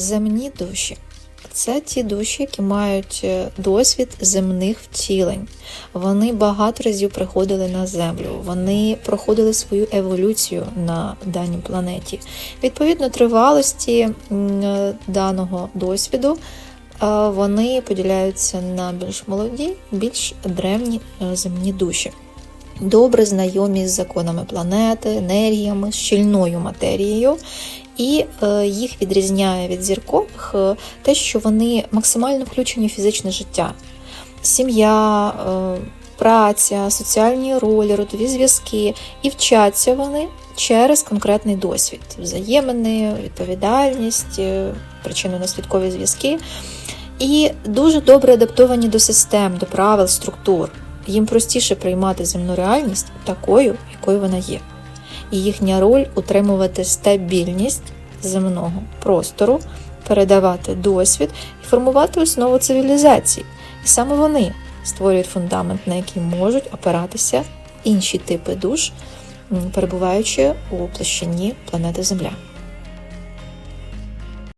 Земні душі це ті душі, які мають е, досвід земних втілень. Вони багато разів приходили на землю, вони проходили свою еволюцію на даній планеті. Відповідно тривалості е, даного досвіду е, вони поділяються на більш молоді, більш древні земні душі. Добре знайомі з законами планети, енергіями, щільною матерією, і е, їх відрізняє від зіркових е, те, що вони максимально включені в фізичне життя. Сім'я, е, праця, соціальні ролі, родові зв'язки, і вчаться вони через конкретний досвід, взаємини, відповідальність, причинно-наслідкові зв'язки. І дуже добре адаптовані до систем, до правил, структур. Їм простіше приймати земну реальність такою, якою вона є. І їхня роль утримувати стабільність земного простору, передавати досвід і формувати основу цивілізації. І саме вони створюють фундамент, на який можуть опиратися інші типи душ, перебуваючи у площині планети Земля.